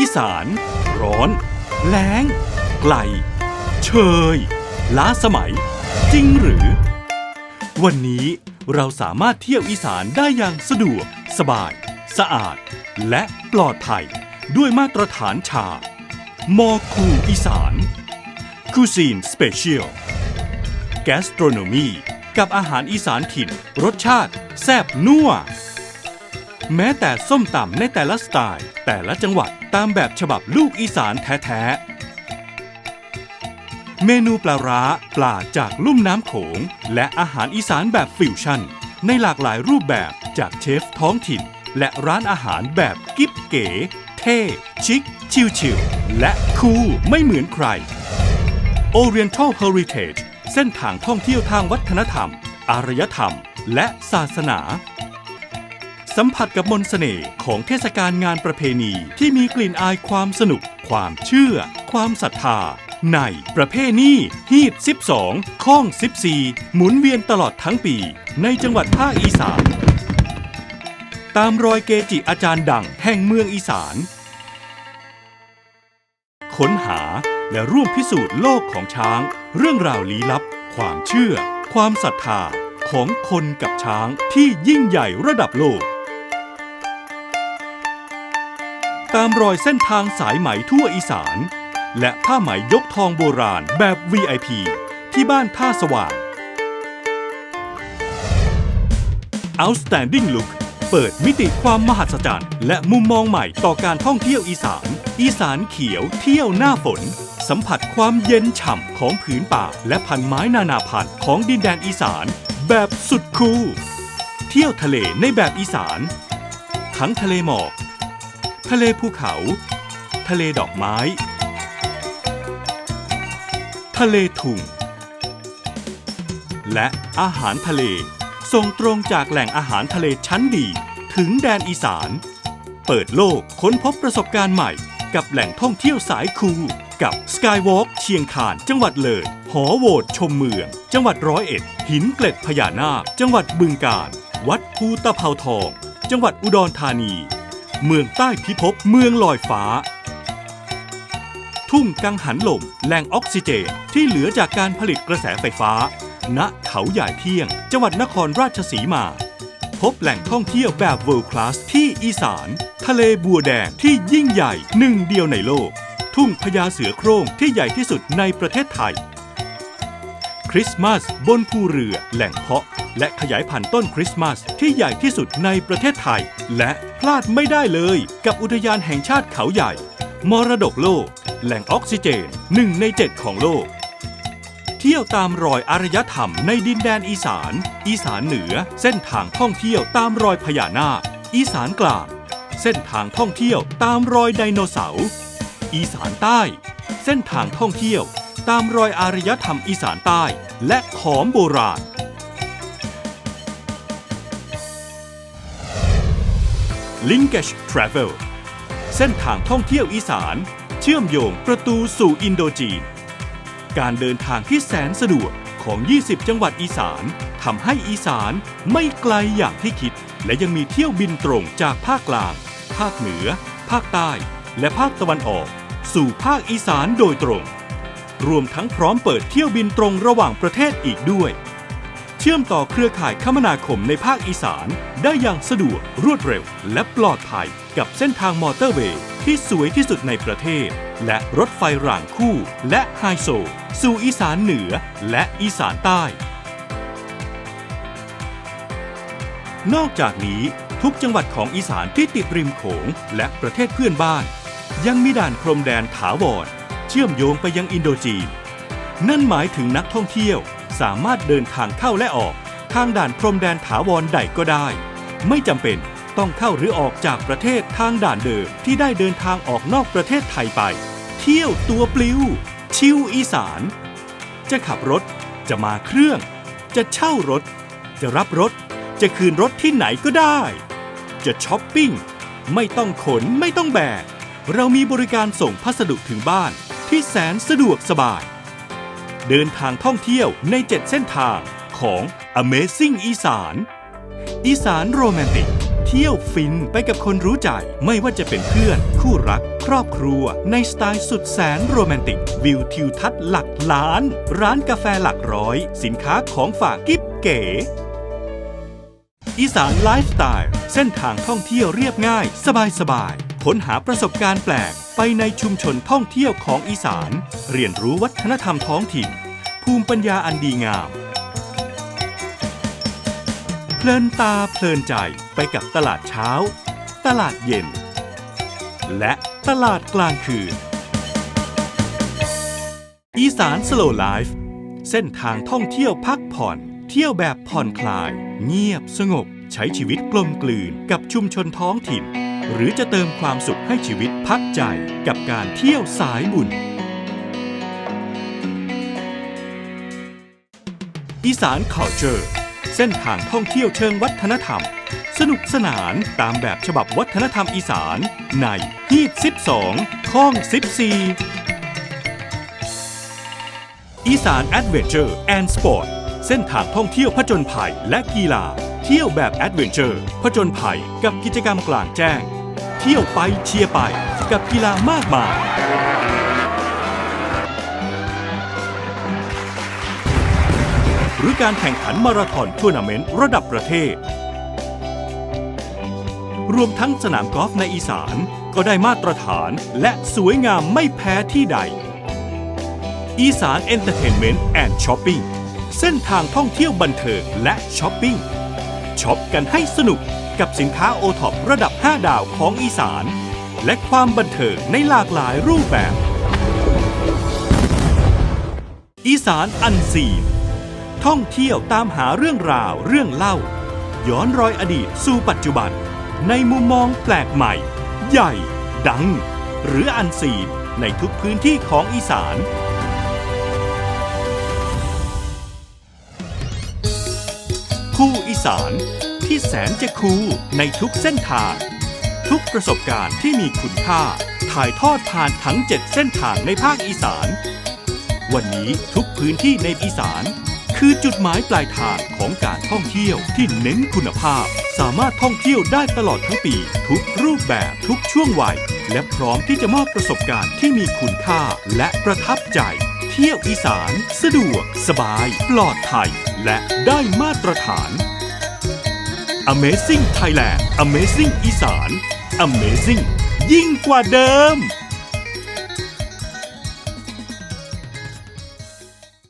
อีสาน ร้อน แล้ง ไกล เชย ล้าสมัย จริงหรือ วันนี้เราสามารถเที่ยวอีสานได้อย่างสะดวก สบาย สะอาด และปลอดภัย ด้วยมาตรฐานชา มอคูอีสานคูซีนสเปเชียลแกสโตรโนมีกับอาหารอีสานถิ่น รสชาติ แซ่บนัว แม้แต่ส้มตำในแต่ละสไตล์ แต่ละจังหวัดตามแบบฉบับลูกอีสานแท้ๆ เมนูปลาร้าปลาจากลุ่มน้ำโขง และอาหารอีสานแบบฟิวชั่น ในหลากหลายรูปแบบจากเชฟท้องถิ่น และร้านอาหารแบบกิ๊บเก๋ เท่ ชิค ชิลๆและคูลไม่เหมือนใคร Oriental Heritage เส้นทางท่องเที่ยวทางวัฒนธรรม อารยธรรม และศาสนา สัมผัสกับมนต์เสน่ห์ของเทศกาลงานประเพณีที่มีกลิ่นอายความสนุก ความเชื่อ ความศรัทธา ในประเพณีฮีด 12 ข้อง 14 หมุนเวียนตลอดทั้งปี ในจังหวัดภาคอีสาน ตามรอยเกจิอาจารย์ดังแห่งเมืองอีสาน ค้นหาและร่วมพิสูจน์โลกของช้าง เรื่องราวลี้ลับ ความเชื่อ ความศรัทธาของคนกับช้างที่ยิ่งใหญ่ระดับโลก ตามรอยเส้นทางสายไหมทั่วอีสาน และผ้าไหมยกทองโบราณแบบ VIP ที่บ้านท่าสว่าง Outstanding Look เปิดมิติความมหัศจรรย์และมุมมองใหม่ต่อการท่องเที่ยวอีสาน อีสานเขียวเที่ยวหน้าฝน สัมผัสความเย็นฉ่ำของผืนป่า และพันไม้นานาพันธุ์ของดินแดนอีสาน แบบสุดคูลเที่ยวทะเลในแบบอีสาน ทั้งทะเลหมอก ทะเลภูเขา ทะเลดอกไม้ ทะเลทุ่ง และอาหารทะเล ส่งตรงจากแหล่งอาหารทะเลชั้นดี ถึงแดนอีสาน เปิดโลกค้นพบประสบการณ์ใหม่ กับแหล่งท่องเที่ยวสายคูลกับ Skywalk เชียงคานจังหวัดเลย หอโหวตชมเมือง จังหวัดร้อยเอ็ด หินเกล็ดพญานาค จังหวัดบึงกาฬ วัดภูตะเภาทอง จังหวัดอุดรธานี เมืองใต้พิภพเมืองลอยฟ้า ทุ่งกังหันลมแหล่งออกซิเจนที่เหลือจากการผลิตกระแสไฟฟ้า ณเขาใหญ่เที่ยง จังหวัดนครราชสีมา พบแหล่งท่องเที่ยวแบบ World Class ที่อีสาน ทะเลบัวแดงที่ยิ่งใหญ่หนึ่งเดียวในโลก ทุ่งพญาเสือโคร่งที่ใหญ่ที่สุดในประเทศไทยคริสต์มาสบนภูเรือแหล่งเพาะ และขยายพันธุ์ต้นคริสต์มาสที่ใหญ่ที่สุดในประเทศไทย และพลาดไม่ได้เลย กับอุทยานแห่งชาติเขาใหญ่ มรดกโลก แหล่งออกซิเจนหนึ่งในเจ็ดของโลก เที่ยวตามรอยอารยธรรมในดินแดนอีสาน อีสานเหนือ เส้นทางท่องเที่ยวตามรอยพญานาค อีสานกลาง เส้นทางท่องเที่ยวตามรอยไดโนเสาร์ อีสานใต้ เส้นทางท่องเที่ยว ตามรอยอารยธรรมอีสานใต้ และขอมโบราณ Linkage Travel เส้นทางท่องเที่ยวอีสาน เชื่อมโยงประตูสู่อินโดจีน การเดินทางที่แสนสะดวกของ 20 จังหวัดอีสานทำให้อีสานไม่ไกลอย่างที่คิด และยังมีเที่ยวบินตรงจากภาคกลาง ภาคเหนือ ภาคใต้ และภาคตะวันออก สู่ภาคอีสานโดยตรง รวมทั้งพร้อมเปิดเที่ยวบินตรงระหว่างประเทศอีกด้วย เชื่อมต่อเครือข่ายคมนาคมในภาคอีสาน ได้อย่างสะดวกรวดเร็ว และปลอดภัยกับเส้นทางมอเตอร์เวย์ที่สวยที่สุดในประเทศ และรถไฟรางคู่ และไฮโซ สู่อีสานเหนือและอีสานใต้ นอกจากนี้ทุกจังหวัดของอีสานที่ติดริมโขงและประเทศเพื่อนบ้าน ยังมีด่านพรมแดนถาวรเชื่อมโยงไปยังอินโดจีน นั่นหมายถึงนักท่องเที่ยว สามารถเดินทางเข้าและออก ทางด่านพรมแดนถาวรใดก็ได้ ไม่จำเป็นต้องเข้าหรือออกจากประเทศทางด่านเดิมที่ได้เดินทางออกนอกประเทศไทยไป เที่ยวตัวปลิว ชิวอีสาน จะขับรถ จะมาเครื่อง จะเช่ารถ จะรับรถ จะคืนรถที่ไหนก็ได้ จะช้อปปิ้ง ไม่ต้องขนไม่ต้องแบก เรามีบริการส่งพัสดุถึงบ้านที่แสนสะดวกสบาย เดินทางท่องเที่ยวใน 7 เส้นทางของ Amazing อีสาน อีสานโรแมนติก เที่ยวฟินไปกับคนรู้ใจ ไม่ว่าจะเป็นเพื่อน คู่รัก ครอบครัว ในสไตล์สุดแสนโรแมนติก วิวทิวทัศน์หลักล้าน ร้านกาแฟหลักร้อย สินค้าของฝากกิ๊บเก๋อีสานไลฟ์สไตล์ เส้นทางท่องเที่ยวเรียบง่าย สบายๆค้นหาประสบการณ์แปลก ไปในชุมชนท่องเที่ยวของอีสาน เรียนรู้วัฒนธรรมท้องถิ่น ภูมิปัญญาอันดีงาม เพลินตาเพลินใจไปกับตลาดเช้า ตลาดเย็น และตลาดกลางคืน อีสานสโลไลฟ์เส้นทางท่องเที่ยวพักผ่อน เที่ยวแบบผ่อนคลาย เงียบสงบ ใช้ชีวิตกลมกลืนกับชุมชนท้องถิ่น หรือจะเติมความสุขให้ชีวิตพักใจกับการเที่ยวสายบุญ อีสาน Culture เส้นทางท่องเที่ยวเชิงวัฒนธรรม สนุกสนานตามแบบฉบับวัฒนธรรมอีสาน ในฮีด12ข้อง 14 อีสานแอดเวนเจอร์แอนด์สปอร์ตเส้นทางท่องเที่ยวผจญภัยและกีฬาเที่ยวแบบแอดเวนเจอร์ผจญภัยกับกิจกรรมกลางแจ้ง เที่ยวไปเชียร์ไปกับกีฬามากมาย หรือการแข่งขันมาราธอนทัวร์นาเมนต์ระดับประเทศ รวมทั้งสนามกอล์ฟในอีสานก็ได้มาตรฐานและสวยงามไม่แพ้ที่ใด อีสานเอนเตอร์เทนเมนต์แอนด์ช้อปปิ้งเส้นทางท่องเที่ยวบันเทิงและช้อปปิ้งช็อปกันให้สนุก กับสินค้าโอท็อประดับ 5 ดาวของอีสาน และความบันเทิงในหลากหลายรูปแบบ อีสานอันซีนท่องเที่ยวตามหาเรื่องราวเรื่องเล่า ย้อนรอยอดีตสู่ปัจจุบัน ในมุมมองแปลกใหม่ ใหญ่ ดัง หรืออันซีนในทุกพื้นที่ของอีสานคู่อีสาน ที่แสนจะคูลในทุกเส้นทาง ทุกประสบการณ์ที่มีคุณค่า ถ่ายทอดผ่านทั้ง 7 เส้นทางในภาคอีสาน วันนี้ทุกพื้นที่ในอีสาน คือจุดหมายปลายทางของการท่องเที่ยวที่เน้นคุณภาพ สามารถท่องเที่ยวได้ตลอดทั้งปี ทุกรูปแบบทุกช่วงวัย และพร้อมที่จะมอบประสบการณ์ที่มีคุณค่าและประทับใจ เที่ยวอีสาน สะดวก สบาย ปลอดภัย และได้มาตรฐาน Amazing Thailand Amazing อีสาน Amazing ยิ่งกว่าเดิม